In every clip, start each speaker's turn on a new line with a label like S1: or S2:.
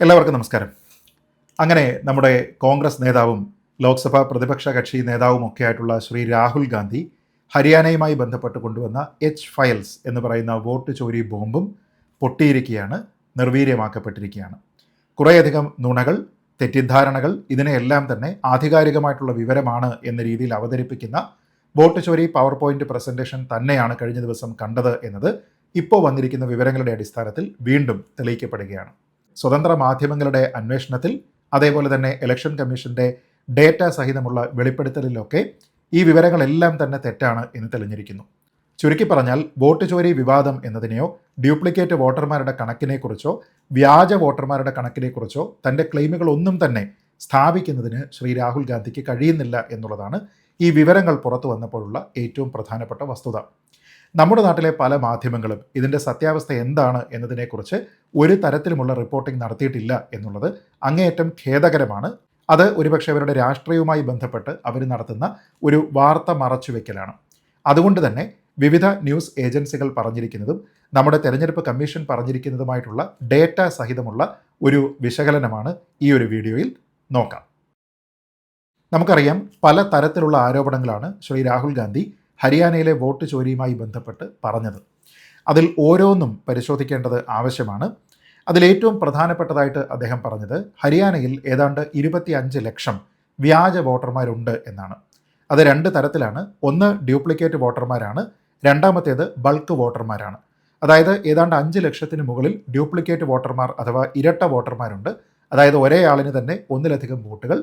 S1: എല്ലാവർക്കും നമസ്കാരം. അങ്ങനെ നമ്മുടെ കോൺഗ്രസ് നേതാവും ലോക്സഭാ പ്രതിപക്ഷ കക്ഷി നേതാവും ഒക്കെ ആയിട്ടുള്ള ശ്രീ രാഹുൽ ഗാന്ധി ഹരിയാനയുമായി ബന്ധപ്പെട്ട് കൊണ്ടുവന്ന എച്ച് ഫയൽസ് എന്ന് പറയുന്ന വോട്ട് ചോരി ബോംബും പൊട്ടിയിരിക്കുകയാണ് നിർവീര്യമാക്കപ്പെട്ടിരിക്കുകയാണ്. കുറേയധികം നുണകൾ തെറ്റിദ്ധാരണകൾ ഇതിനെയെല്ലാം തന്നെ ആധികാരികമായിട്ടുള്ള വിവരമാണ് എന്ന രീതിയിൽ അവതരിപ്പിക്കുന്ന വോട്ട് ചോരി പവർ പോയിന്റ് പ്രസന്റേഷൻ തന്നെയാണ് കഴിഞ്ഞ ദിവസം കണ്ടത് എന്നത് ഇപ്പോൾ വന്നിരിക്കുന്ന വിവരങ്ങളുടെ അടിസ്ഥാനത്തിൽ വീണ്ടും തെളിയിക്കപ്പെടുകയാണ്. സ്വതന്ത്ര മാധ്യമങ്ങളുടെ അന്വേഷണത്തിൽ അതേപോലെ തന്നെ ഇലക്ഷൻ കമ്മീഷന്റെ ഡേറ്റ സഹിതമുള്ള വെളിപ്പെടുത്തലിലൊക്കെ ഈ വിവരങ്ങളെല്ലാം തന്നെ തെറ്റാണ് എന്ന് തെളിഞ്ഞിരിക്കുന്നു. ചുരുക്കി പറഞ്ഞാൽ വോട്ട് ചോരി വിവാദം എന്നതിനെയോ ഡ്യൂപ്ലിക്കേറ്റ് വോട്ടർമാരുടെ കണക്കിനെക്കുറിച്ചോ വ്യാജ വോട്ടർമാരുടെ കണക്കിനെക്കുറിച്ചോ തന്റെ ക്ലെയിമുകളൊന്നും തന്നെ സ്ഥാപിക്കുന്നതിന് ശ്രീ രാഹുൽ ഗാന്ധിക്ക് കഴിയുന്നില്ല എന്നുള്ളതാണ് ഈ വിവരങ്ങൾ പുറത്തു വന്നപ്പോഴുള്ള ഏറ്റവും പ്രധാനപ്പെട്ട വസ്തുത. നമ്മുടെ നാട്ടിലെ പല മാധ്യമങ്ങളും ഇതിന്റെ സത്യാവസ്ഥ എന്താണ് എന്നതിനെക്കുറിച്ച് ഒരു തരത്തിലുമുള്ള റിപ്പോർട്ടിംഗ് നടത്തിയിട്ടില്ല എന്നുള്ളത് അങ്ങേയറ്റം ഖേദകരമാണ്. അത് ഒരുപക്ഷെ അവരുടെ രാഷ്ട്രീയവുമായി ബന്ധപ്പെട്ട് അവർ നടത്തുന്ന ഒരു വാർത്ത മറച്ചുവെക്കലാണ് അതുകൊണ്ട് തന്നെ വിവിധ ന്യൂസ് ഏജൻസികൾ പറഞ്ഞിരിക്കുന്നതും നമ്മുടെ തെരഞ്ഞെടുപ്പ് കമ്മീഷൻ പറഞ്ഞിരിക്കുന്നതുമായിട്ടുള്ള ഡേറ്റ സഹിതമുള്ള ഒരു വിശകലനമാണ് ഈ ഒരു വീഡിയോയിൽ നോക്കാം. നമുക്കറിയാം പല തരത്തിലുള്ള ആരോപണങ്ങളാണ് ശ്രീ രാഹുൽ ഗാന്ധി ഹരിയാനയിലെ വോട്ട് ചോരിയുമായി ബന്ധപ്പെട്ട് പറഞ്ഞത്. അതിൽ ഓരോന്നും പരിശോധിക്കേണ്ടത് ആവശ്യമാണ്. അതിലേറ്റവും പ്രധാനപ്പെട്ടതായിട്ട് അദ്ദേഹം പറഞ്ഞത് ഹരിയാനയിൽ ഏതാണ്ട് ഇരുപത്തി അഞ്ച് ലക്ഷം വ്യാജ വോട്ടർമാരുണ്ട് എന്നാണ്. അത് രണ്ട് തരത്തിലാണ്. ഒന്ന് ഡ്യൂപ്ലിക്കേറ്റ് വോട്ടർമാരാണ് രണ്ടാമത്തേത് ബൾക്ക് വോട്ടർമാരാണ്. അതായത് ഏതാണ്ട് അഞ്ച് ലക്ഷത്തിന് മുകളിൽ ഡ്യൂപ്ലിക്കേറ്റ് വോട്ടർമാർ അഥവാ ഇരട്ട വോട്ടർമാരുണ്ട്. അതായത് ഒരേ ആളിന് തന്നെ ഒന്നിലധികം വോട്ടുകൾ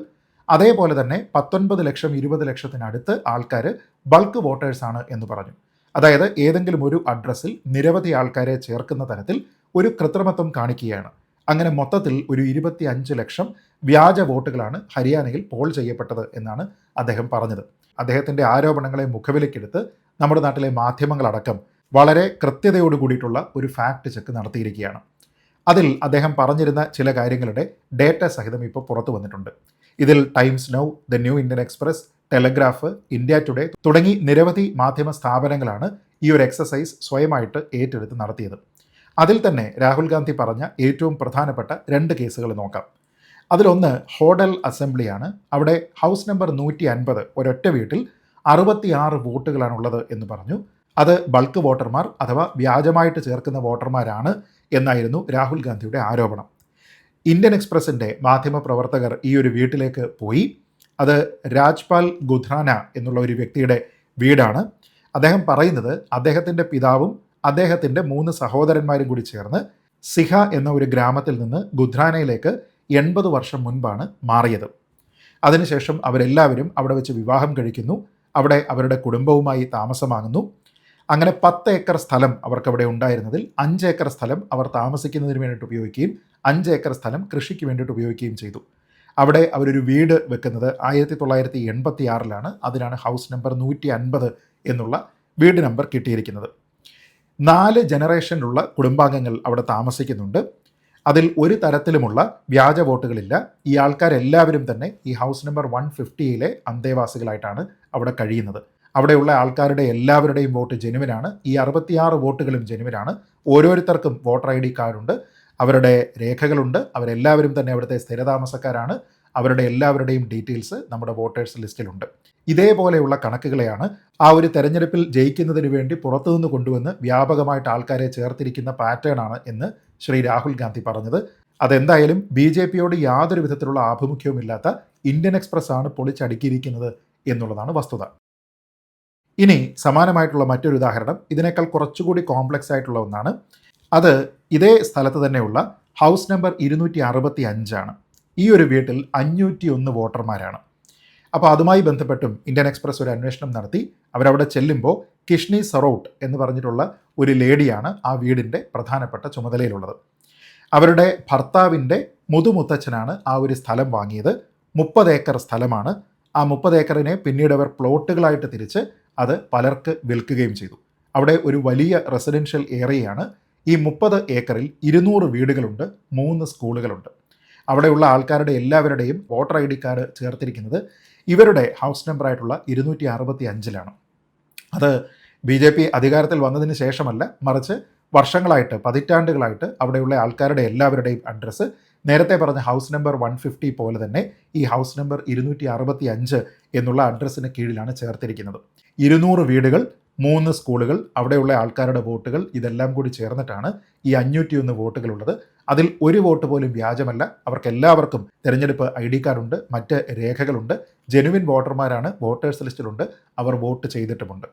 S1: അതേപോലെ തന്നെ പത്തൊൻപത് ലക്ഷം ഇരുപത് ലക്ഷത്തിനടുത്ത് ആൾക്കാർ ബൾക്ക് വോട്ടേഴ്സാണ് എന്ന് പറഞ്ഞു. അതായത് ഏതെങ്കിലും ഒരു അഡ്രസ്സിൽ നിരവധി ആൾക്കാരെ ചേർക്കുന്ന തരത്തിൽ ഒരു കൃത്രിമത്വം കാണിക്കുകയാണ്. അങ്ങനെ മൊത്തത്തിൽ ഒരു ഇരുപത്തി അഞ്ച് ലക്ഷം വ്യാജ വോട്ടുകളാണ് ഹരിയാനയിൽ പോൾ ചെയ്യപ്പെട്ടത് എന്നാണ് അദ്ദേഹം പറഞ്ഞത്. അദ്ദേഹത്തിന്റെ ആരോപണങ്ങളെ മുഖവിലക്കെടുത്ത് നമ്മുടെ നാട്ടിലെ മാധ്യമങ്ങളടക്കം വളരെ കൃത്യതയോട് കൂടിയിട്ടുള്ള ഒരു ഫാക്ട് ചെക്ക് നടത്തിയിരിക്കുകയാണ്. അതിൽ അദ്ദേഹം പറഞ്ഞിരുന്ന ചില കാര്യങ്ങളുടെ ഡേറ്റ സഹിതം ഇപ്പോൾ പുറത്തു വന്നിട്ടുണ്ട്. ഇതിൽ Times Now the New Indian Express Telegraph India Today തുടങ്ങി നിരവധി മാധ്യമ സ്ഥാപനങ്ങളാണ് ഈ ഒരു എക്സസൈസ് സ്വയമായിട്ട് ഏറ്റെടുത്ത് നടത്തിയത്. അതിൽ തന്നെ രാഹുൽ ഗാന്ധി പറഞ്ഞ ഏറ്റവും പ്രധാനപ്പെട്ട രണ്ട് കേസുകൾ നോക്കാം. അതിലൊന്ന് ഹോഡൽ അസംബ്ലിയാണ് അവിടെ ഹൗസ് നമ്പർ നൂറ്റി അൻപത് ഒരൊറ്റ വീട്ടിൽ അറുപത്തിയാറ് വോട്ടുകളാണുള്ളത് എന്ന് പറഞ്ഞു. അത് ബൾക്ക് വോട്ടർമാർ അഥവാ വ്യാജമായിട്ട് ചേർക്കുന്ന വോട്ടർമാരാണ് എന്നായിരുന്നു രാഹുൽ ഗാന്ധിയുടെ ആരോപണം. ഇന്ത്യൻ എക്സ്പ്രസിന്റെ മാധ്യമപ്രവർത്തകർ ഈ ഒരു വീട്ടിലേക്ക് പോയി. അത് രാജ്പാൽ ഗുധ്രാന എന്നുള്ള ഒരു വ്യക്തിയുടെ വീടാണ്. അദ്ദേഹം പറയുന്നത് അദ്ദേഹത്തിന്റെ പിതാവും അദ്ദേഹത്തിന്റെ മൂന്ന് സഹോദരന്മാരും കൂടി ചേർന്ന് സിഹ എന്ന ഒരു ഗ്രാമത്തിൽ നിന്ന് ഗുധ്രാനയിലേക്ക് എൺപത് വർഷം മുൻപാണ് മാറിയത്. അതിനുശേഷം അവരെല്ലാവരും അവിടെ വെച്ച് വിവാഹം കഴിക്കുന്നു. അവിടെ അവരുടെ കുടുംബവുമായി താമസമാകുന്നു. അങ്ങനെ പത്ത് ഏക്കർ സ്ഥലം അവർക്കവിടെ ഉണ്ടായിരുന്നതിൽ അഞ്ച് ഏക്കർ സ്ഥലം അവർ താമസിക്കുന്നതിന് വേണ്ടിയിട്ട് ഉപയോഗിക്കുകയും അഞ്ച് ഏക്കർ സ്ഥലം കൃഷിക്ക് വേണ്ടിയിട്ട് ഉപയോഗിക്കുകയും ചെയ്തു. അവിടെ അവരൊരു വീട് വെക്കുന്നത് ആയിരത്തി തൊള്ളായിരത്തി എൺപത്തി ആറിലാണ് അതിനാണ് ഹൗസ് നമ്പർ നൂറ്റി അൻപത് എന്നുള്ള വീട് നമ്പർ കിട്ടിയിരിക്കുന്നത്. നാല് ജനറേഷനിലുള്ള കുടുംബാംഗങ്ങൾ അവിടെ താമസിക്കുന്നുണ്ട്. അതിൽ ഒരു തരത്തിലുമുള്ള വ്യാജ വോട്ടുകളില്ല. ഈ ആൾക്കാരെല്ലാവരും തന്നെ ഈ ഹൗസ് നമ്പർ വൺ ഫിഫ്റ്റിയിലെ അന്തേവാസികളായിട്ടാണ് അവിടെ കഴിയുന്നത്. അവിടെയുള്ള ആൾക്കാരുടെ എല്ലാവരുടെയും വോട്ട് ജനുവിനാണ്. ഈ അറുപത്തിയാറ് വോട്ടുകളും ജനുവിനാണ്. ഓരോരുത്തർക്കും വോട്ടർ ഐ ഡി കാർഡുണ്ട്. അവരുടെ രേഖകളുണ്ട്. അവരെല്ലാവരും തന്നെ അവിടുത്തെ സ്ഥിരതാമസക്കാരാണ്. അവരുടെ എല്ലാവരുടെയും ഡീറ്റെയിൽസ് നമ്മുടെ വോട്ടേഴ്സ് ലിസ്റ്റിലുണ്ട്. ഇതേപോലെയുള്ള കണക്കുകളെയാണ് ആ ഒരു തെരഞ്ഞെടുപ്പിൽ ജയിക്കുന്നതിന് വേണ്ടി പുറത്തുനിന്ന് കൊണ്ടുവന്ന് വ്യാപകമായിട്ട് ആൾക്കാരെ ചേർത്തിരിക്കുന്ന പാറ്റേണാണ് എന്ന് ശ്രീ രാഹുൽ ഗാന്ധി പറഞ്ഞത്. അതെന്തായാലും ബി ജെ പിയോട് യാതൊരു വിധത്തിലുള്ള ആഭിമുഖ്യവുമില്ലാത്ത ഇന്ത്യൻ എക്സ്പ്രസ് ആണ് പൊളിച്ചടുക്കിയിരിക്കുന്നത് എന്നുള്ളതാണ് വസ്തുത. ഇനി സമാനമായിട്ടുള്ള മറ്റൊരു ഉദാഹരണം ഇതിനേക്കാൾ കുറച്ചുകൂടി കോംപ്ലക്സ് ആയിട്ടുള്ള ഒന്നാണ്. അത് ഇതേ സ്ഥലത്ത് തന്നെയുള്ള ഹൗസ് നമ്പർ ഇരുന്നൂറ്റി അറുപത്തി അഞ്ചാണ് ഈ ഒരു വീട്ടിൽ അഞ്ഞൂറ്റി ഒന്ന് വോട്ടർമാരാണ്. അപ്പോൾ അതുമായി ബന്ധപ്പെട്ടും ഇന്ത്യൻ എക്സ്പ്രസ് ഒരു അന്വേഷണം നടത്തി. അവരവിടെ ചെല്ലുമ്പോൾ കിഷ്നി സറോട്ട് എന്ന് പറഞ്ഞിട്ടുള്ള ഒരു ലേഡിയാണ് ആ വീടിന്റെ പ്രധാനപ്പെട്ട ചുമതലയിലുള്ളത്. അവരുടെ ഭർത്താവിന്റെ മുതുമുത്തച്ഛനാണ് ആ ഒരു സ്ഥലം വാങ്ങിയത്. മുപ്പത് ഏക്കർ സ്ഥലമാണ്. ആ മുപ്പത് ഏക്കറിനെ പിന്നീട് അവർ പ്ലോട്ടുകളായിട്ട് തിരിച്ച് അത് പലർക്ക് വിൽക്കുകയും ചെയ്തു. അവിടെ ഒരു വലിയ റെസിഡൻഷ്യൽ ഏരിയയാണ് ഈ മുപ്പത് ഏക്കറിൽ ഇരുന്നൂറ് വീടുകളുണ്ട് മൂന്ന് സ്കൂളുകളുണ്ട്. അവിടെയുള്ള ആൾക്കാരുടെ എല്ലാവരുടെയും വോട്ടർ ഐ ഡി കാർഡ് ചേർത്തിരിക്കുന്നത് ഇവരുടെ ഹൗസ് നമ്പറായിട്ടുള്ള ഇരുന്നൂറ്റി അറുപത്തി അഞ്ചിലാണ് അത് ബി ജെ പി അധികാരത്തിൽ വന്നതിന് ശേഷമല്ല മറിച്ച് വർഷങ്ങളായിട്ട് പതിറ്റാണ്ടുകളായിട്ട് അവിടെയുള്ള ആൾക്കാരുടെ എല്ലാവരുടെയും അഡ്രസ്സ് നേരത്തെ പറഞ്ഞ ഹൗസ് നമ്പർ വൺ ഫിഫ്റ്റി പോലെ തന്നെ ഈ ഹൗസ് നമ്പർ ഇരുന്നൂറ്റി അറുപത്തി അഞ്ച് എന്നുള്ള അഡ്രസ്സിന് കീഴിലാണ് ചേർത്തിരിക്കുന്നത്. ഇരുന്നൂറ് വീടുകൾ മൂന്ന് സ്കൂളുകൾ അവിടെയുള്ള ആൾക്കാരുടെ വോട്ടുകൾ ഇതെല്ലാം കൂടി ചേർന്നിട്ടാണ് ഈ അഞ്ഞൂറ്റി ഒന്ന് വോട്ടുകളുള്ളത്. അതിൽ ഒരു വോട്ട് പോലും വ്യാജമല്ല. അവർക്ക് എല്ലാവർക്കും തിരഞ്ഞെടുപ്പ് ഐ ഡി കാർഡുണ്ട് മറ്റ് രേഖകളുണ്ട്. ജെനുവിൻ വോട്ടർമാരാണ് വോട്ടേഴ്സ് ലിസ്റ്റിലുണ്ട്. അവർ വോട്ട് ചെയ്തിട്ടുമുണ്ട്.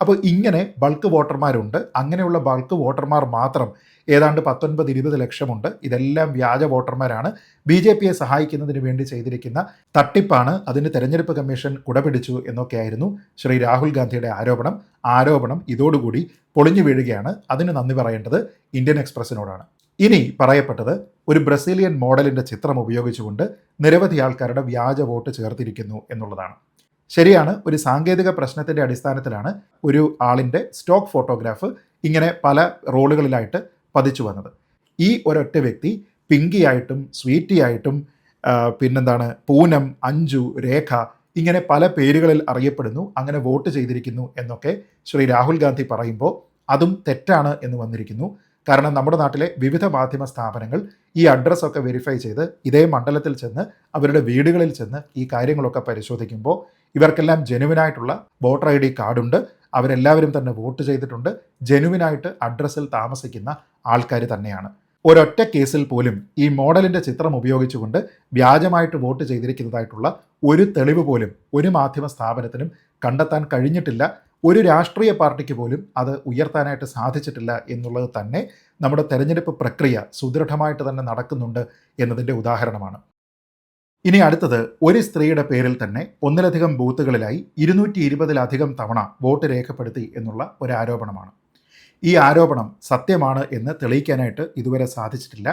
S1: അപ്പോൾ ഇങ്ങനെ ബൾക്ക് വോട്ടർമാരുണ്ട്. അങ്ങനെയുള്ള ബൾക്ക് വോട്ടർമാർ മാത്രം ഏതാണ്ട് പത്തൊൻപത് ഇരുപത് ലക്ഷമുണ്ട്. ഇതെല്ലാം വ്യാജ വോട്ടർമാരാണ്. ബി ജെ പിയെ സഹായിക്കുന്നതിന് വേണ്ടി ചെയ്തിരിക്കുന്ന തട്ടിപ്പാണ്. അതിന് തെരഞ്ഞെടുപ്പ് കമ്മീഷൻ കുടപിടിച്ചു എന്നൊക്കെയായിരുന്നു ശ്രീ രാഹുൽ ഗാന്ധിയുടെ ആരോപണം. ആരോപണം ഇതോടുകൂടി പൊളിഞ്ഞു വീഴുകയാണ്. അതിന് നന്ദി പറയേണ്ടത് ഇന്ത്യൻ എക്സ്പ്രസിനോടാണ് ഇനി പറയപ്പെട്ടത് ഒരു ബ്രസീലിയൻ മോഡലിന്റെ ചിത്രം ഉപയോഗിച്ചുകൊണ്ട് നിരവധി ആൾക്കാരുടെ വ്യാജ വോട്ട് ചേർത്തിരിക്കുന്നു എന്നുള്ളതാണ്. ശരിയാണ് ഒരു സാങ്കേതിക പ്രശ്നത്തിന്റെ അടിസ്ഥാനത്തിലാണ് ഒരു ആളിന്റെ സ്റ്റോക്ക് ഫോട്ടോഗ്രാഫ് ഇങ്ങനെ പല റോളുകളിലായിട്ട് പതിച്ചു വന്നത്. ഈ ഒരൊറ്റ വ്യക്തി പിങ്കിയായിട്ടും സ്വീറ്റിയായിട്ടും പിന്നെന്താണ് പൂനം അഞ്ജു രേഖ ഇങ്ങനെ പല പേരുകളിൽ അറിയപ്പെടുന്നു അങ്ങനെ വോട്ട് ചെയ്തിരിക്കുന്നു എന്നൊക്കെ ശ്രീ രാഹുൽ ഗാന്ധി പറയുമ്പോൾ അതും തെറ്റാണ് എന്ന് വന്നിരിക്കുന്നു. കാരണം നമ്മുടെ നാട്ടിലെ വിവിധ മാധ്യമ സ്ഥാപനങ്ങൾ ഈ അഡ്രസ്സൊക്കെ വെരിഫൈ ചെയ്ത് ഇതേ മണ്ഡലത്തിൽ ചെന്ന് അവരുടെ വീടുകളിൽ ചെന്ന് ഈ കാര്യങ്ങളൊക്കെ പരിശോധിക്കുമ്പോൾ ഇവർക്കെല്ലാം ജെനുവിനായിട്ടുള്ള വോട്ടർ ഐ ഡി കാർഡുണ്ട്. അവരെല്ലാവരും തന്നെ വോട്ട് ചെയ്തിട്ടുണ്ട്. ജെനുവിനായിട്ട് അഡ്രസ്സിൽ താമസിക്കുന്ന ആൾക്കാർ തന്നെയാണ്. ഒരൊറ്റ കേസിൽ പോലും ഈ മോഡലിന്റെ ചിത്രം ഉപയോഗിച്ചുകൊണ്ട് വ്യാജമായിട്ട് വോട്ട് ചെയ്തിരിക്കുന്നതായിട്ടുള്ള ഒരു തെളിവ് പോലും ഒരു മാധ്യമ സ്ഥാപനത്തിനും കണ്ടെത്താൻ കഴിഞ്ഞിട്ടില്ല. ഒരു രാഷ്ട്രീയ പാർട്ടിക്ക് പോലും അത് ഉയർത്താനായിട്ട് സാധിച്ചിട്ടില്ല എന്നുള്ളത് തന്നെ നമ്മുടെ തെരഞ്ഞെടുപ്പ് പ്രക്രിയ സുദൃഢമായിട്ട് തന്നെ നടക്കുന്നുണ്ട് എന്നതിന്റെ ഉദാഹരണമാണ്. ഇനി അടുത്തത് ഒരു സ്ത്രീയുടെ പേരിൽ തന്നെ ഒന്നിലധികം ബൂത്തുകളിലായി ഇരുന്നൂറ്റി ഇരുപതിലധികം തവണ വോട്ട് രേഖപ്പെടുത്തി എന്നുള്ള ഒരു ആരോപണമാണ് ഈ ആരോപണം സത്യമാണ് എന്ന് തെളിയിക്കാനായിട്ട് ഇതുവരെ സാധിച്ചിട്ടില്ല.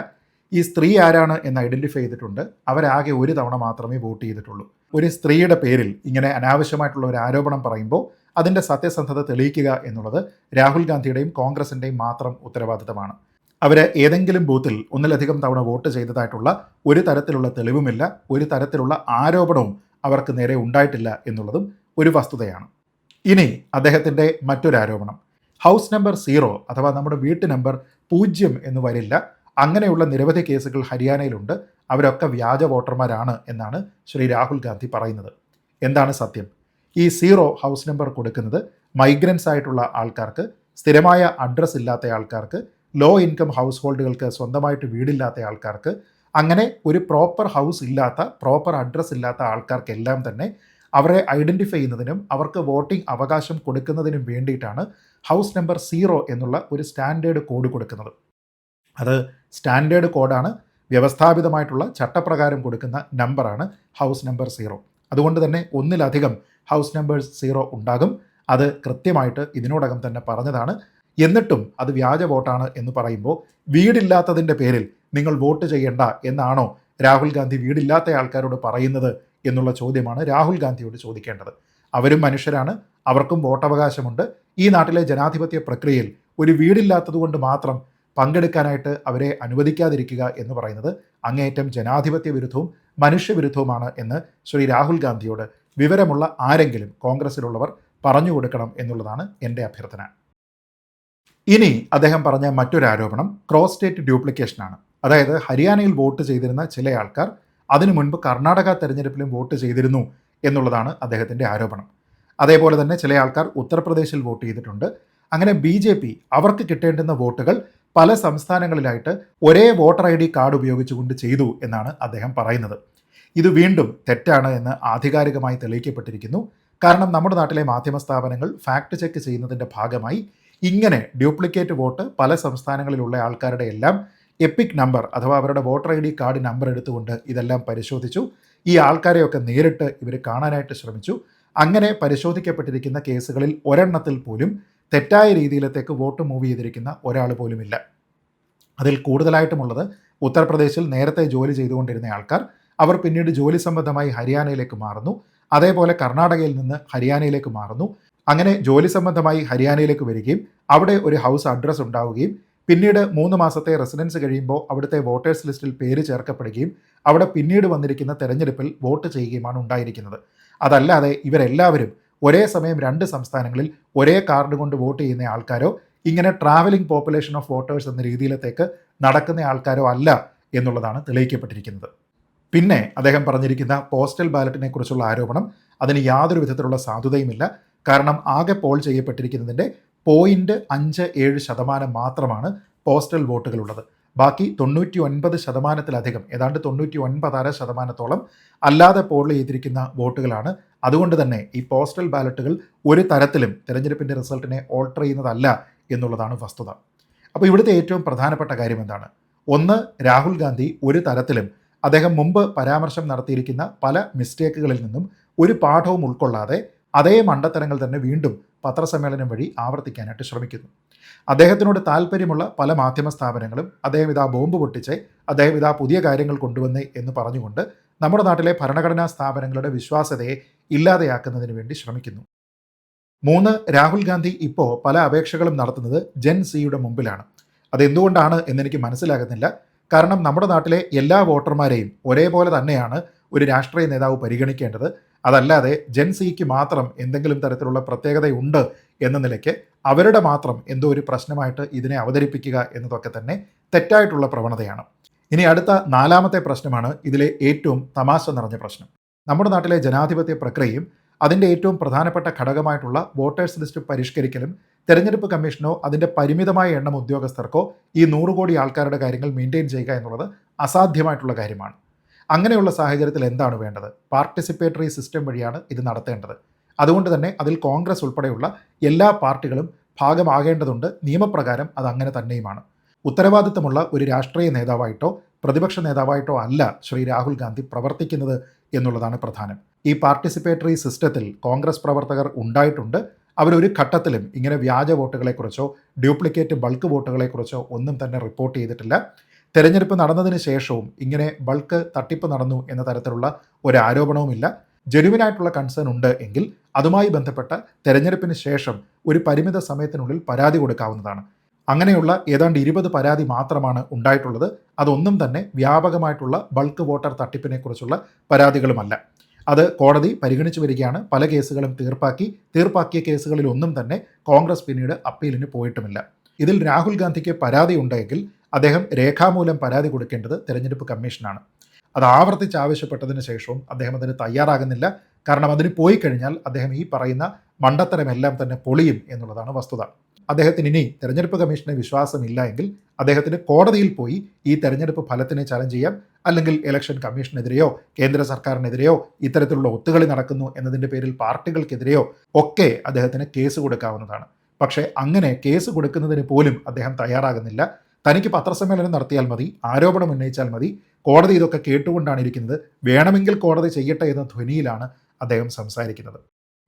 S1: ഈ സ്ത്രീ ആരാണ് എന്ന് ഐഡന്റിഫൈ ചെയ്തിട്ടുണ്ട്. അവരാകെ ഒരു തവണ മാത്രമേ വോട്ട് ചെയ്തിട്ടുള്ളൂ. ഒരു സ്ത്രീയുടെ പേരിൽ ഇങ്ങനെ അനാവശ്യമായിട്ടുള്ള ഒരു ആരോപണം പറയുമ്പോൾ അതിന്റെ സത്യസന്ധത തെളിയിക്കുക എന്നുള്ളത് രാഹുൽ ഗാന്ധിയുടെയും കോൺഗ്രസിന്റെയും മാത്രം ഉത്തരവാദിത്തമാണ്. അവർ ഏതെങ്കിലും ബൂത്തിൽ ഒന്നിലധികം തവണ വോട്ട് ചെയ്തതായിട്ടുള്ള ഒരു തരത്തിലുള്ള തെളിവുമില്ല ഒരു തരത്തിലുള്ള ആരോപണവും അവർക്ക് നേരെ ഉണ്ടായിട്ടില്ല എന്നുള്ളതും ഒരു വസ്തുതയാണ്. ഇനി അദ്ദേഹത്തിന്റെ മറ്റൊരു ആരോപണം. ഹൗസ് നമ്പർ സീറോ അഥവാ നമ്മുടെ വീട്ടു നമ്പർ പൂജ്യം എന്ന് വരില്ല. അങ്ങനെയുള്ള നിരവധി കേസുകൾ ഹരിയാനയിലുണ്ട്. അവരൊക്കെ വ്യാജ വോട്ടർമാരാണ് എന്നാണ് ശ്രീ രാഹുൽ ഗാന്ധി പറയുന്നത്. എന്താണ് സത്യം? ഈ സീറോ ഹൗസ് നമ്പർ കൊടുക്കുന്നത് മൈഗ്രൻസ് ആയിട്ടുള്ള ആൾക്കാർക്ക് സ്ഥിരമായ അഡ്രസ്സ് ഇല്ലാത്ത ആൾക്കാർക്ക് ലോ ഇൻകം ഹൗസ് ഹോൾഡുകൾക്ക് സ്വന്തമായിട്ട് വീടില്ലാത്ത ആൾക്കാർക്ക് അങ്ങനെ ഒരു പ്രോപ്പർ ഹൗസ് ഇല്ലാത്ത പ്രോപ്പർ അഡ്രസ്സ് ഇല്ലാത്ത ആൾക്കാർക്കെല്ലാം തന്നെ അവരെ ഐഡന്റിഫൈ ചെയ്യുന്നതിനും അവർക്ക് വോട്ടിംഗ് അവകാശം കൊടുക്കുന്നതിനും വേണ്ടിയിട്ടാണ് ഹൗസ് നമ്പർ സീറോ എന്നുള്ള ഒരു സ്റ്റാൻഡേർഡ് കോഡ് കൊടുക്കുന്നത്. അത് സ്റ്റാൻഡേർഡ് കോഡാണ് വ്യവസ്ഥാപിതമായിട്ടുള്ള ചട്ടപ്രകാരം കൊടുക്കുന്ന നമ്പറാണ് ഹൗസ് നമ്പർ സീറോ അതുകൊണ്ട് തന്നെ ഒന്നിലധികം ഹൗസ് നമ്പേഴ്സ് സീറോ ഉണ്ടാകും. അത് കൃത്യമായിട്ട് ഇതിനോടകം തന്നെ പറഞ്ഞതാണ്. എന്നിട്ടും അത് വ്യാജ വോട്ടാണ് എന്ന് പറയുമ്പോൾ വീടില്ലാത്തതിന്റെ പേരിൽ നിങ്ങൾ വോട്ട് ചെയ്യണ്ട എന്നാണോ രാഹുൽ ഗാന്ധി വീടില്ലാത്ത ആൾക്കാരോട് പറയുന്നത് എന്നുള്ള ചോദ്യമാണ് രാഹുൽ ഗാന്ധിയോട് ചോദിക്കേണ്ടത്. അവരും മനുഷ്യരാണ് അവർക്കും വോട്ടവകാശമുണ്ട്. ഈ നാട്ടിലെ ജനാധിപത്യ പ്രക്രിയയിൽ ഒരു വീടില്ലാത്തതുകൊണ്ട് മാത്രം പങ്കെടുക്കാനായിട്ട് അവരെ അനുവദിക്കാതിരിക്കുക എന്ന് പറയുന്നത് അങ്ങേയറ്റം ജനാധിപത്യ വിരുദ്ധവും മനുഷ്യവിരുദ്ധവുമാണ് എന്ന് ശ്രീ രാഹുൽ ഗാന്ധിയോട് വിവരമുള്ള ആരെങ്കിലും കോൺഗ്രസിലുള്ളവർ പറഞ്ഞു കൊടുക്കണം എന്നുള്ളതാണ് എന്റെ അഭ്യർത്ഥന. ഇനി അദ്ദേഹം പറഞ്ഞ മറ്റൊരു ആരോപണം ക്രോസ് സ്റ്റേറ്റ് ഡ്യൂപ്ലിക്കേഷനാണ് അതായത് ഹരിയാനയിൽ വോട്ട് ചെയ്തിരുന്ന ചില ആൾക്കാർ അതിനു മുൻപ് കർണാടക തെരഞ്ഞെടുപ്പിലും വോട്ട് ചെയ്തിരുന്നു എന്നുള്ളതാണ് അദ്ദേഹത്തിന്റെ ആരോപണം. അതേപോലെ തന്നെ ചില ആൾക്കാർ ഉത്തർപ്രദേശിൽ വോട്ട് ചെയ്തിട്ടുണ്ട്. അങ്ങനെ ബി ജെ പി അവർക്ക് കിട്ടേണ്ടുന്ന വോട്ടുകൾ പല സംസ്ഥാനങ്ങളിലായിട്ട് ഒരേ വോട്ടർ ഐ ഡി കാർഡ് ഉപയോഗിച്ചുകൊണ്ട് ചെയ്തു എന്നാണ് അദ്ദേഹം പറയുന്നത്. ഇത് വീണ്ടും തെറ്റാണ് എന്ന് ആധികാരികമായി തെളിയിക്കപ്പെട്ടിരിക്കുന്നു. കാരണം നമ്മുടെ നാട്ടിലെ മാധ്യമ സ്ഥാപനങ്ങൾ ഫാക്ട് ചെക്ക് ചെയ്യുന്നതിന്റെ ഭാഗമായി ഇങ്ങനെ ഡ്യൂപ്ലിക്കേറ്റ് വോട്ട് പല സംസ്ഥാനങ്ങളിലുള്ള ആൾക്കാരുടെ എല്ലാം എപ്പിക് നമ്പർ അഥവാ അവരുടെ voter I D card number എടുത്തുകൊണ്ട് ഇതെല്ലാം പരിശോധിച്ചു. ഈ ആൾക്കാരെയൊക്കെ നേരിട്ട് ഇവർ കാണാനായിട്ട് ശ്രമിച്ചു. അങ്ങനെ പരിശോധിക്കപ്പെട്ടിരിക്കുന്ന കേസുകളിൽ ഒരെണ്ണത്തിൽ പോലും തെറ്റായ രീതിയിലത്തേക്ക് വോട്ട് മൂവ് ചെയ്തിരിക്കുന്ന ഒരാൾ പോലുമില്ല. അതിൽ കൂടുതലായിട്ടുമുള്ളത് ഉത്തർപ്രദേശിൽ നേരത്തെ ജോലി ചെയ്തുകൊണ്ടിരുന്ന ആൾക്കാർ. അവർ പിന്നീട് ജോലി സംബന്ധമായി ഹരിയാനയിലേക്ക് മാറുന്നു. അതേപോലെ കർണാടകയിൽ നിന്ന് ഹരിയാനയിലേക്ക് മാറുന്നു. അങ്ങനെ ജോലി സംബന്ധമായി ഹരിയാനയിലേക്ക് വരികയും അവിടെ ഒരു ഹൗസ് അഡ്രസ് ഉണ്ടാവുകയും പിന്നീട് മൂന്ന് മാസത്തെ റെസിഡൻസ് കഴിയുമ്പോൾ അവിടുത്തെ വോട്ടേഴ്സ് ലിസ്റ്റിൽ പേര് ചേർക്കപ്പെടുകയും അവിടെ പിന്നീട് വന്നിരിക്കുന്ന തെരഞ്ഞെടുപ്പിൽ വോട്ട് ചെയ്യുകയുമാണ് ഉണ്ടായിരിക്കുന്നത്. അതല്ലാതെ ഇവരെല്ലാവരും ഒരേ സമയം രണ്ട് സംസ്ഥാനങ്ങളിൽ ഒരേ കാർഡ് കൊണ്ട് വോട്ട് ചെയ്യുന്ന ആൾക്കാരോ ഇങ്ങനെ ട്രാവലിംഗ് പോപ്പുലേഷൻ ഓഫ് വോട്ടേഴ്സ് എന്ന രീതിയിലത്തേക്ക് നടക്കുന്ന ആൾക്കാരോ അല്ല എന്നുള്ളതാണ് തെളിയിക്കപ്പെട്ടിരിക്കുന്നത്. പിന്നെ അദ്ദേഹം പറഞ്ഞിരിക്കുന്ന പോസ്റ്റൽ ബാലറ്റിനെ കുറിച്ചുള്ള ആരോപണം അതിന് യാതൊരു വിധത്തിലുള്ള സാധുതയുമില്ല. കാരണം ആകെ പോൾ ചെയ്യപ്പെട്ടിരിക്കുന്നതിന്റെ പോയിന്റ് അഞ്ച് ഏഴ് ശതമാനം മാത്രമാണ് പോസ്റ്റൽ വോട്ടുകളുള്ളത്. ബാക്കി തൊണ്ണൂറ്റി ഒൻപത് ശതമാനത്തിലധികം ഏതാണ്ട് തൊണ്ണൂറ്റി ഒൻപതര ശതമാനത്തോളം അല്ലാതെ പോൾ ചെയ്തിരിക്കുന്ന വോട്ടുകളാണ്. അതുകൊണ്ട് തന്നെ ഈ പോസ്റ്റൽ ബാലറ്റുകൾ ഒരു തരത്തിലും തെരഞ്ഞെടുപ്പിന്റെ റിസൾട്ടിനെ ഓൾട്ടർ ചെയ്യുന്നതല്ല എന്നുള്ളതാണ് വസ്തുത. അപ്പോൾ ഇവിടുത്തെ ഏറ്റവും പ്രധാനപ്പെട്ട കാര്യം എന്താണ്? ഒന്ന് രാഹുൽ ഗാന്ധി ഒരു തരത്തിലും അദ്ദേഹം മുമ്പ് പരാമർശം നടത്തിയിരിക്കുന്ന പല മിസ്റ്റേക്കുകളിൽ നിന്നും ഒരു പാഠവും ഉൾക്കൊള്ളാതെ അതേ മണ്ടത്തരങ്ങൾ തന്നെ വീണ്ടും പത്രസമ്മേളനം വഴി ആവർത്തിക്കാനായിട്ട് ശ്രമിക്കുന്നു. അദ്ദേഹത്തിനോട് താല്പര്യമുള്ള പല മാധ്യമ സ്ഥാപനങ്ങളും അദ്ദേഹം ഇതാ ബോംബ് പൊട്ടിച്ച് അദ്ദേഹം ഇതാ പുതിയ കാര്യങ്ങൾ കൊണ്ടുവന്നേ എന്ന് പറഞ്ഞുകൊണ്ട് നമ്മുടെ നാട്ടിലെ ഭരണഘടനാ സ്ഥാപനങ്ങളുടെ വിശ്വാസ്യതയെ ഇല്ലാതെയാക്കുന്നതിന് വേണ്ടി ശ്രമിക്കുന്നു. മൂന്ന് രാഹുൽ ഗാന്ധി ഇപ്പോൾ പല അപേക്ഷകളും നടത്തുന്നത് ജെൻ സിയുടെ മുമ്പിലാണ്. അതെന്തുകൊണ്ടാണ് എന്നെനിക്ക് മനസ്സിലാകുന്നില്ല. കാരണം നമ്മുടെ നാട്ടിലെ എല്ലാ വോട്ടർമാരെയും ഒരേപോലെ തന്നെയാണ് ഒരു രാഷ്ട്രീയ നേതാവ് പരിഗണിക്കേണ്ടത് അതല്ലാതെ ജൻസിക്ക് മാത്രം എന്തെങ്കിലും തരത്തിലുള്ള പ്രത്യേകതയുണ്ട് എന്ന നിലയ്ക്ക് അവരുടെ മാത്രം എന്തോ ഒരു പ്രശ്നമായിട്ട് ഇതിനെ അവതരിപ്പിക്കുക എന്നതൊക്കെ തന്നെ തെറ്റായിട്ടുള്ള പ്രവണതയാണ്. ഇനി അടുത്ത നാലാമത്തെ പ്രശ്നമാണ് ഇതിലെ ഏറ്റവും തമാശ നിറഞ്ഞ പ്രശ്നം. നമ്മുടെ നാട്ടിലെ ജനാധിപത്യ പ്രക്രിയയും അതിന്റെ ഏറ്റവും പ്രധാനപ്പെട്ട ഘടകമായിട്ടുള്ള വോട്ടേഴ്സ് ലിസ്റ്റ് പരിഷ്കരിക്കലും തെരഞ്ഞെടുപ്പ് കമ്മീഷനോ അതിന്റെ പരിമിതമായ എണ്ണം ഉദ്യോഗസ്ഥർക്കോ ഈ നൂറ് കോടി ആൾക്കാരുടെ കാര്യങ്ങൾ മെയിന്റെയിൻ ചെയ്യുക എന്നുള്ളത് അസാധ്യമായിട്ടുള്ള കാര്യമാണ്. അങ്ങനെയുള്ള സാഹചര്യത്തിൽ എന്താണ് വേണ്ടത്? പാർട്ടിസിപ്പേറ്ററി സിസ്റ്റം വഴിയാണ് ഇത് നടത്തേണ്ടത്. അതുകൊണ്ട് തന്നെ അതിൽ കോൺഗ്രസ് ഉൾപ്പെടെയുള്ള എല്ലാ പാർട്ടികളും ഭാഗമാകേണ്ടതുണ്ട്. നിയമപ്രകാരം അത് അങ്ങനെ തന്നെയുമാണ്. ഉത്തരവാദിത്തമുള്ള ഒരു രാഷ്ട്രീയ നേതാവായിട്ടോ പ്രതിപക്ഷ നേതാവായിട്ടോ അല്ല ശ്രീ രാഹുൽ ഗാന്ധി പ്രവർത്തിക്കുന്നത് എന്നുള്ളതാണ് പ്രധാനം. ഈ പാർട്ടിസിപ്പേറ്ററി സിസ്റ്റത്തിൽ കോൺഗ്രസ് പ്രവർത്തകർ ഉണ്ടായിട്ടുണ്ട്. അവരൊരു ഘട്ടത്തിലും ഇങ്ങനെ വ്യാജ വോട്ടുകളെക്കുറിച്ചോ ഡ്യൂപ്ലിക്കേറ്റ് ബൾക്ക് വോട്ടുകളെക്കുറിച്ചോ ഒന്നും തന്നെ റിപ്പോർട്ട് ചെയ്തിട്ടില്ല. തെരഞ്ഞെടുപ്പ് നടന്നതിന് ശേഷവും ഇങ്ങനെ ബൾക്ക് തട്ടിപ്പ് നടന്നു എന്ന തരത്തിലുള്ള ഒരു ആരോപണവുമില്ല. ജെനുവിനായിട്ടുള്ള കൺസേൺ ഉണ്ട് എങ്കിൽ അതുമായി ബന്ധപ്പെട്ട തെരഞ്ഞെടുപ്പിന് ശേഷം ഒരു പരിമിത സമയത്തിനുള്ളിൽ പരാതി കൊടുക്കാവുന്നതാണ്. അങ്ങനെയുള്ള ഏതാണ്ട് ഇരുപത് പരാതി മാത്രമാണ് ഉണ്ടായിട്ടുള്ളത്. അതൊന്നും തന്നെ വ്യാപകമായിട്ടുള്ള ബൾക്ക് വോട്ടർ തട്ടിപ്പിനെക്കുറിച്ചുള്ള പരാതികളുമല്ല. അത് കോടതി പരിഗണിച്ചു വരികയാണ്. പല കേസുകളും തീർപ്പാക്കി. തീർപ്പാക്കിയ കേസുകളിൽ ഒന്നും തന്നെ കോൺഗ്രസ് പിന്നീട് അപ്പീലിന് പോയിട്ടുമില്ല. ഇതിൽ രാഹുൽ ഗാന്ധിക്ക് പരാതി ഉണ്ടെങ്കിൽ അദ്ദേഹം രേഖാമൂലം പരാതി കൊടുക്കേണ്ടത് തെരഞ്ഞെടുപ്പ് കമ്മീഷനാണ്. അത് ആവർത്തിച്ച് ആവശ്യപ്പെട്ടതിന് ശേഷവും അദ്ദേഹം അതിന് തയ്യാറാകുന്നില്ല. കാരണം അതിന് പോയി കഴിഞ്ഞാൽ അദ്ദേഹം ഈ പറയുന്ന മണ്ടത്തരമെല്ലാം തന്നെ പൊളിയും എന്നുള്ളതാണ് വസ്തുത. അദ്ദേഹത്തിന് ഇനി തെരഞ്ഞെടുപ്പ് കമ്മീഷനെ വിശ്വാസമില്ല എങ്കിൽ അദ്ദേഹത്തിന് കോടതിയിൽ പോയി ഈ തെരഞ്ഞെടുപ്പ് ഫലത്തിനെ ചലഞ്ച് ചെയ്യാം അല്ലെങ്കിൽ ഇലക്ഷൻ കമ്മീഷനെതിരെയോ കേന്ദ്ര സർക്കാരിനെതിരെയോ ഇത്തരത്തിലുള്ള ഒത്തുകളി നടക്കുന്നു എന്നതിന്റെ പേരിൽ പാർട്ടികൾക്കെതിരെയോ ഒക്കെ അദ്ദേഹത്തിന് കേസ് കൊടുക്കാവുന്നതാണ്. പക്ഷേ അങ്ങനെ കേസ് കൊടുക്കുന്നതിന് പോലും അദ്ദേഹം തയ്യാറാകുന്നില്ല. തനിക്ക് പത്രസമ്മേളനം നടത്തിയാൽ മതി ആരോപണം ഉന്നയിച്ചാൽ മതി കോടതി ഇതൊക്കെ കേട്ടുകൊണ്ടാണ് ഇരിക്കുന്നത്. വേണമെങ്കിൽ കോടതി ചെയ്യട്ടെ എന്ന ധ്വനിയിലാണ് അദ്ദേഹം സംസാരിക്കുന്നത്.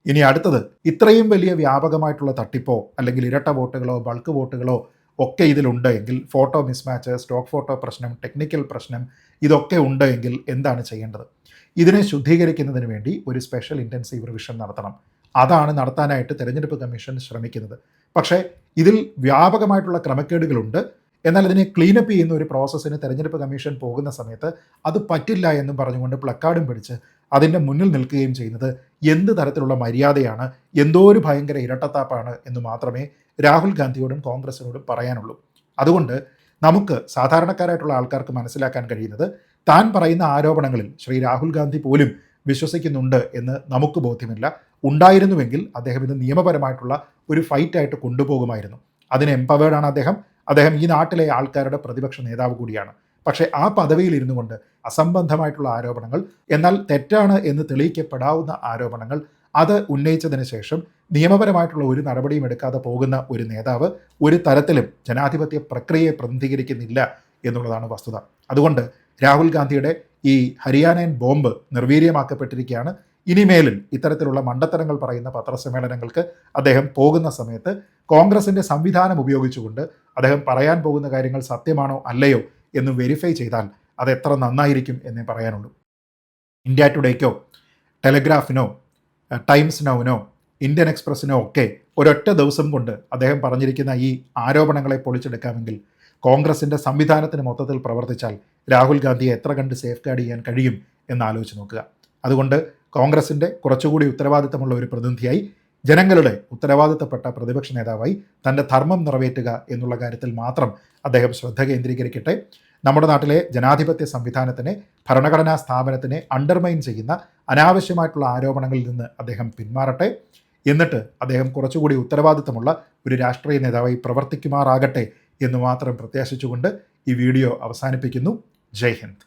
S1: ഇനി അടുത്തത് ഇത്രയും വലിയ വ്യാപകമായിട്ടുള്ള തട്ടിപ്പോ അല്ലെങ്കിൽ ഇരട്ട വോട്ടുകളോ ബൾക്ക് വോട്ടുകളോ ഒക്കെ ഇതിലുണ്ട് എങ്കിൽ ഫോട്ടോ മിസ്മാച്ച് സ്റ്റോക്ക് ഫോട്ടോ പ്രശ്നം ടെക്നിക്കൽ പ്രശ്നം ഇതൊക്കെ ഉണ്ട് എങ്കിൽ എന്താണ് ചെയ്യേണ്ടത്? ഇതിനെ ശുദ്ധീകരിക്കുന്നതിന് വേണ്ടി ഒരു സ്പെഷ്യൽ ഇന്റൻസീവ് റിവിഷൻ നടത്തണം. അതാണ് നടത്താനായിട്ട് തെരഞ്ഞെടുപ്പ് കമ്മീഷൻ ശ്രമിക്കുന്നത്. പക്ഷേ ഇതിൽ വ്യാപകമായിട്ടുള്ള ക്രമക്കേടുകളുണ്ട്. എന്നാൽ അതിനെ ക്ലീനപ്പ് ചെയ്യുന്ന ഒരു പ്രോസസ്സിന് തെരഞ്ഞെടുപ്പ് കമ്മീഷൻ പോകുന്ന സമയത്ത് അത് പറ്റില്ല എന്നും പറഞ്ഞുകൊണ്ട് പ്ലക്കാർഡും പിടിച്ച് അതിന്റെ മുന്നിൽ നിൽക്കുകയും ചെയ്യുന്നത് എന്ത് തരത്തിലുള്ള മര്യാദയാണ് എന്തോ ഒരു ഭയങ്കര ഇരട്ടത്താപ്പാണ് എന്ന് മാത്രമേ രാഹുൽ ഗാന്ധിയോടും കോൺഗ്രസിനോടും പറയാനുള്ളൂ. അതുകൊണ്ട് നമുക്ക് സാധാരണക്കാരായിട്ടുള്ള ആൾക്കാർക്ക് മനസ്സിലാക്കാൻ കഴിയുന്നത് താൻ പറയുന്ന ആരോപണങ്ങളിൽ ശ്രീ രാഹുൽ ഗാന്ധി പോലും വിശ്വസിക്കുന്നുണ്ട് എന്ന് നമുക്ക് ബോധ്യമില്ല. ഉണ്ടായിരുന്നുവെങ്കിൽ അദ്ദേഹം ഇത് നിയമപരമായിട്ടുള്ള ഒരു ഫൈറ്റായിട്ട് കൊണ്ടുപോകുമായിരുന്നു. അതിന് എംപവേർഡാണ് അദ്ദേഹം. അദ്ദേഹം ഈ നാട്ടിലെ ആൾക്കാരുടെ പ്രതിപക്ഷ നേതാവ് കൂടിയാണ്. പക്ഷേ ആ പദവിയിൽ ഇരുന്നു കൊണ്ട് അസംബന്ധമായിട്ടുള്ള ആരോപണങ്ങൾ എന്നാൽ തെറ്റാണ് എന്ന് തെളിയിക്കപ്പെടാവുന്ന ആരോപണങ്ങൾ അത് ഉന്നയിച്ചതിന് ശേഷം നിയമപരമായിട്ടുള്ള ഒരു നടപടിയും എടുക്കാതെ പോകുന്ന ഒരു നേതാവ് ഒരു തരത്തിലും ജനാധിപത്യ പ്രക്രിയയെ പ്രതിനിധീകരിക്കുന്നില്ല എന്നുള്ളതാണ് വസ്തുത. അതുകൊണ്ട് രാഹുൽ ഗാന്ധിയുടെ ഈ ഹരിയാനയൻ ബോംബ് നിർവീര്യമാക്കപ്പെട്ടിരിക്കുകയാണ്. ഇനിമേലും ഇത്തരത്തിലുള്ള മണ്ടത്തരങ്ങൾ പറയുന്ന പത്രസമ്മേളനങ്ങൾക്ക് അദ്ദേഹം പോകുന്ന സമയത്ത് കോൺഗ്രസിന്റെ സംവിധാനം ഉപയോഗിച്ചുകൊണ്ട് അദ്ദേഹം പറയാൻ പോകുന്ന കാര്യങ്ങൾ സത്യമാണോ അല്ലയോ എന്ന് വെരിഫൈ ചെയ്താൽ അത് എത്ര നന്നായിരിക്കും എന്നേ പറയാനുള്ളൂ. ഇന്ത്യ ടുഡേക്കോ ടെലഗ്രാഫിനോ ടൈംസ് നൗനോ ഇന്ത്യൻ എക്സ്പ്രസ്സിനോ ഒക്കെ ഒരൊറ്റ ദിവസം കൊണ്ട് അദ്ദേഹം പറഞ്ഞിരിക്കുന്ന ഈ ആരോപണങ്ങളെ പൊളിച്ചെടുക്കാമെങ്കിൽ കോൺഗ്രസിന്റെ സംവിധാനത്തിന് മൊത്തത്തിൽ പ്രവർത്തിച്ചാൽ രാഹുൽ ഗാന്ധിയെ എത്ര കണ്ട് സേഫ് ഗാർഡ് ചെയ്യാൻ കഴിയും എന്ന് ആലോചിച്ച് നോക്കുക. അതുകൊണ്ട് കോൺഗ്രസിന്റെ കുറച്ചുകൂടി ഉത്തരവാദിത്തമുള്ള ഒരു പ്രതിനിധിയായി ജനങ്ങളുടെ ഉത്തരവാദിത്തപ്പെട്ട പ്രതിപക്ഷ നേതാവായി തന്റെ ധർമ്മം നിറവേറ്റുക എന്നുള്ള കാര്യത്തിൽ മാത്രം അദ്ദേഹം ശ്രദ്ധ കേന്ദ്രീകരിക്കട്ടെ. നമ്മുടെ നാട്ടിലെ ജനാധിപത്യ സംവിധാനത്തിനെ ഭരണഘടനാ സ്ഥാപനത്തിനെ അണ്ടർമൈൻ ചെയ്യുന്ന അനാവശ്യമായിട്ടുള്ള ആരോപണങ്ങളിൽ നിന്ന് അദ്ദേഹം പിന്മാറട്ടെ. എന്നിട്ട് അദ്ദേഹം കുറച്ചുകൂടി ഉത്തരവാദിത്തമുള്ള ഒരു രാഷ്ട്രീയ നേതാവായി പ്രവർത്തിക്കുമാറാകട്ടെ എന്ന് മാത്രം പ്രത്യാശിച്ചുകൊണ്ട് ഈ വീഡിയോ അവസാനിപ്പിക്കുന്നു. ജയ് ഹിന്ദ്.